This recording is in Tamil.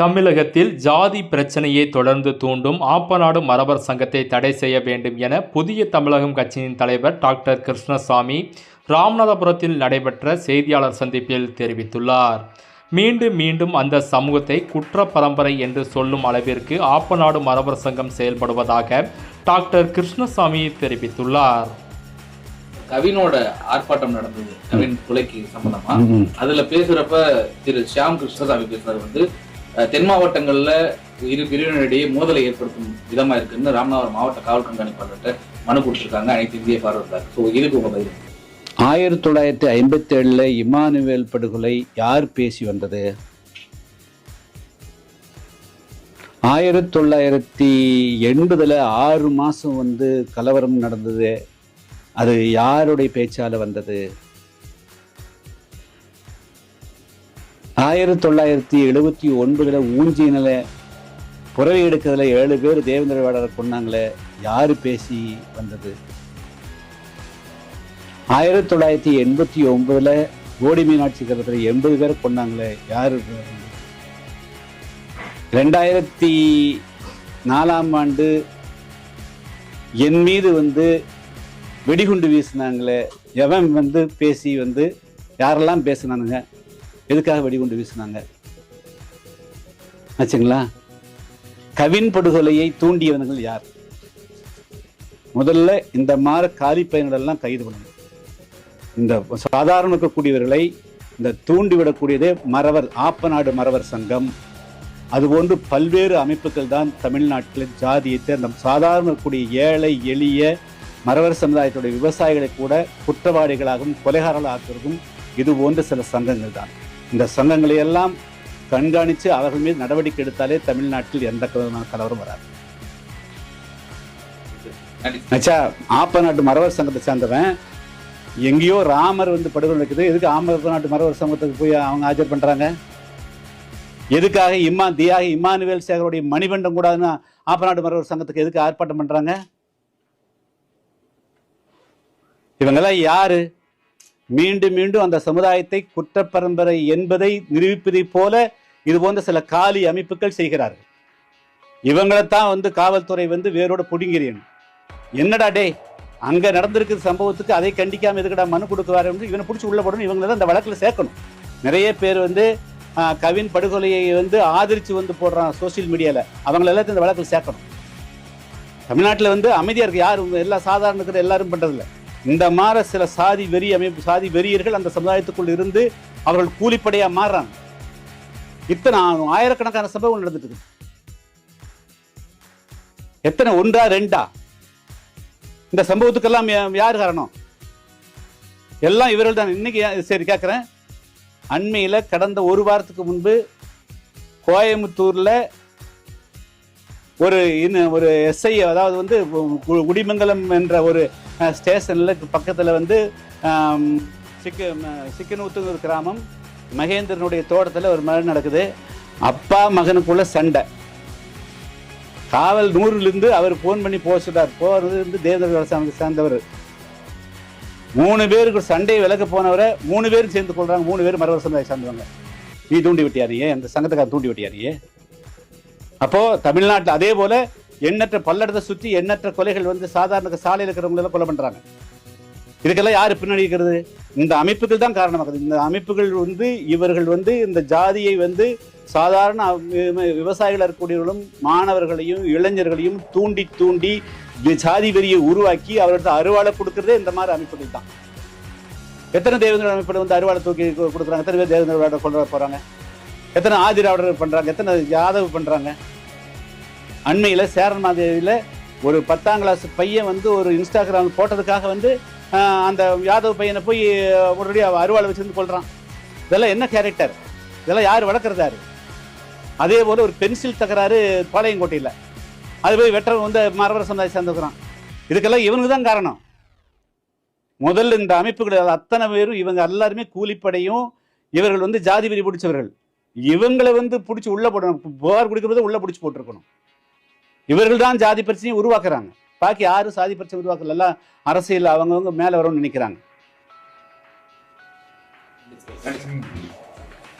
தமிழகத்தில் ஜாதி பிரச்சனையை தொடர்ந்து தூண்டும். ஆப்பநாடு மரபர் சங்கத்தை தடை செய்ய வேண்டும் என புதிய தமிழகம் கட்சியின் தலைவர் டாக்டர் கிருஷ்ணசாமி ராமநாதபுரத்தில் நடைபெற்ற செய்தியாளர் சந்திப்பில் தெரிவித்துள்ளார். மீண்டும் மீண்டும் அந்த சமூகத்தை குற்ற பரம்பரை என்று சொல்லும் அளவிற்கு ஆப்பநாடு மரபர் சங்கம் செயல்படுவதாக டாக்டர் கிருஷ்ணசாமி தெரிவித்துள்ளார். கவினோட ஆர்ப்பாட்டம் நடந்தது. கவின் கொலைக்கு சம்பந்தமா? அதுல பேசுறப்ப திரு ஷியாம் கிருஷ்ணசாமி பேசுறது வந்து தென் மாவட்டங்கள்ல இரு பிரிவினரிடையே மோதலை ஏற்படுத்தும் விதமா இருக்குன்னு ராமநாதபுரம் மாவட்ட காவல் கண்காணிப்பாளர்கிட்ட மனு கொடுத்துருக்காங்க அனைத்து இந்திய பார்வையாளர் ஸோ இதுக்கு உங்க பதில்? ஆயிரத்தி தொள்ளாயிரத்தி ஐம்பத்தி ஏழுல இமானுவேல் படுகொலை யார் பேசி வந்தது? ஆயிரத்தி தொள்ளாயிரத்தி எண்பதுல ஆறு மாசம் வந்து கலவரம் நடந்தது. அது யாருடைய பேச்சால வந்தது? ஆயிரத்தி தொள்ளாயிரத்தி எழுபத்தி ஒன்பதில் ஊஞ்சியினில் புறவை எடுக்கிறதுல ஏழு பேர் தேவேந்திர வேடரை கொண்டாங்களே யார் பேசி வந்தது? ஆயிரத்தி தொள்ளாயிரத்தி எண்பத்தி ஒன்பதில் கோடி மீனாட்சி கருத்தில் எண்பது பேரை கொண்டாங்களே யார்? ரெண்டாயிரத்தி நாலாம் ஆண்டு என் மீது வந்து வெடிகுண்டு வீசினாங்களே எவன் வந்து பேசி வந்து யாரெல்லாம் பேசினானுங்க? எதுக்காக வெடிகுண்டு வீசினாங்க? ஆச்சுங்களா? கவின் படுகொலையை தூண்டியவர்கள் யார்? முதல்ல இந்த மாதிரி காலி பயன்களெல்லாம் கைது பண்ணணும். இந்த சாதாரண இருக்கக்கூடியவர்களை இந்த தூண்டிவிடக்கூடியதே மறவர் ஆப்பநாடு மறவர் சங்கம். அதுபோன்று பல்வேறு அமைப்புகள் தான் தமிழ்நாட்டில் ஜாதியத்தை அந்த சாதாரண இருக்கக்கூடிய ஏழை எளிய மறவர் சமுதாயத்துடைய விவசாயிகளை கூட குற்றவாளிகளாகவும் கொலைகாரர்களாக இது போன்ற சில சங்கங்கள் தான். இந்த சங்கங்களை எல்லாம் கண்காணித்து அவர்கள் மீது நடவடிக்கை எடுத்தாலே தமிழ்நாட்டில் எந்த விதமான கலவரம் வராது. ஆச்சா ஆப்ப நாட்டு மறவர் சங்கத்தை சேர்ந்தவன் எங்கேயோ ராமர் வந்து படுகொலை நடக்குது. எதுக்கு ஆமர் நாட்டு மறவர் சங்கத்துக்கு போய் அவங்க ஆஜர் பண்ணுறாங்க எதுக்காக இம்மா தியாக இம்மானுவேல் சேகருடைய மணிபண்டம் கூடாதுன்னு ஆப்ப நாட்டு மறவர் சங்கத்துக்கு எதுக்கு ஆர்ப்பாட்டம் பண்ணுறாங்க இவங்கெல்லாம் யாரு? மீண்டும் மீண்டும் அந்த சமுதாயத்தை குற்ற பரம்பரை என்பதை நிரூபிப்பதைப் போல இது போன்ற சில காலி அமைப்புகள் செய்கிறார்கள். இவங்களைத்தான் வந்து காவல்துறை வந்து வேரோட புடுங்கிறேன் என்னடா டே அங்க நடந்திருக்கிற சம்பவத்துக்கு அதை கண்டிக்காம எதுக்கடா மனு கொடுக்குவாரு இவனை பிடிச்சி உள்ள போடணும் இவங்களை தான் இந்த வழக்கில் சேர்க்கணும். நிறைய பேர் வந்து கவின் படுகொலையை வந்து ஆதரிச்சு வந்து போடுறான் சோசியல் மீடியாவில் அவங்கள எல்லாத்தையும் இந்த வழக்கில் சேர்க்கணும். தமிழ்நாட்டில் வந்து அமைதியாக இருக்குது யாரும் எல்லா சாதாரண இருக்கிற எல்லாரும் பண்ணுறதில்லை இந்த மாதிரி சில சாதி வெறி அமைப்பு சாதி வெறியர்கள் அந்த சமுதாயத்துக்குள் இருந்து அவர்கள் கூலிப்படையாக மாறுறாங்க இத்தனை ஆயிரக்கணக்கான சம்பவங்கள் நடந்துட்டு இருக்கு எத்தனை ஒன்றா ரெண்டா இந்த சம்பவத்துக்கெல்லாம் யார் காரணம் எல்லாம் இவர்கள் தான் இன்னைக்கு சரி கேட்குறேன் அண்மையில் கடந்த ஒரு வாரத்துக்கு முன்பு கோயம்புத்தூர்ல ஒரு இன்னும் ஒரு எஸ்ஐ அதாவது வந்து குடிமங்கலம் என்ற ஒரு ஸ்டேஷனில் பக்கத்தில் வந்து சிக்கு சிக்கனூத்துங்கிற கிராமம் மகேந்திரனுடைய தோட்டத்தில் ஒரு மழை நடக்குது. அப்பா மகனுக்குள்ள சண்டை. காவல் நூறுலேருந்து அவர் ஃபோன் பண்ணி போக சொல்றார். போகிறது வந்து தேவேந்திர அரசாங்கத்தை சேர்ந்தவர். மூணு பேருக்கு சண்டையை விலக்க போனவரை மூணு பேரும் சேர்ந்து கொள்றாங்க. மூணு பேரும் மரவர் சமுதாயம் சேர்ந்தவங்க. நீ தூண்டி விட்டியாரியே? அந்த சங்கத்துக்கார தூண்டி விட்டியாரியே? அப்போ தமிழ்நாட்டில் அதே போல எண்ணற்ற பல்லடத்தை சுற்றி எண்ணற்ற கொலைகள் வந்து சாதாரண சாலையில் இருக்கிறவங்க கொலை பண்ணுறாங்க இதுக்கெல்லாம் யார் பின்னாடி இருக்கிறது இந்த அமைப்புகள் தான் காரணமாகுது இந்த அமைப்புகள் வந்து இவர்கள் வந்து இந்த ஜாதியை வந்து சாதாரண விவசாயிகளாக விவசாயிகள் இருக்கக்கூடியவர்களும் மாணவர்களையும் இளைஞர்களையும் தூண்டி தூண்டி ஜாதி வெறியை உருவாக்கி அவர்கிட்ட அருவாளை கொடுக்கறதே இந்த மாதிரி அமைப்புகள் தான். எத்தனை தேவேந்திர அமைப்புகள் வந்து அருவாளை தூக்கி கொடுக்குறாங்க? எத்தனை பேர் தேவேந்திர கொண்டு வர போகிறாங்க எத்தனை ஆதிராவிடர் பண்ணுறாங்க எத்தனை யாதவ் பண்ணுறாங்க அண்மையில் சேரன்மாதேவியில ஒரு பத்தாம் கிளாஸ் பையன் வந்து ஒரு இன்ஸ்டாகிராம் போட்டதுக்காக வந்து அந்த யாதவ் பையனை போய் உடனடியாக அருவாள் வச்சுருந்து கொள்றான் இதெல்லாம் என்ன கேரக்டர் இதெல்லாம் யார் வளர்க்குறதாரு? அதே போல் ஒரு பென்சில் தகராறு பாளையங்கோட்டையில். அது போய் வெற்றவர் வந்து மரபர சமுதாயம் சேர்ந்துக்கிறான். இதுக்கெல்லாம் இவனுக்கு தான் காரணம். முதல்ல இந்த அமைப்புகள் அத்தனை பேரும் இவங்க எல்லாருமே கூலிப்படையும் இவர்கள் வந்து ஜாதி வெறி பிடிச்சவர்கள். இவங்களை வந்து பிடிச்சி உள்ள போடணும் புகார் கொடுக்கறது உள்ள பிடிச்சி போட்டிருக்கணும். இவர்கள் தான் ஜாதி பிரச்சனையை உருவாக்குறாங்க. பாக்கி யாரும் சாதி பிரச்சனை உருவாக்கல எல்லாம் அரசியல் அவங்கவுங்க மேல வரும்னு நினைக்கிறாங்க.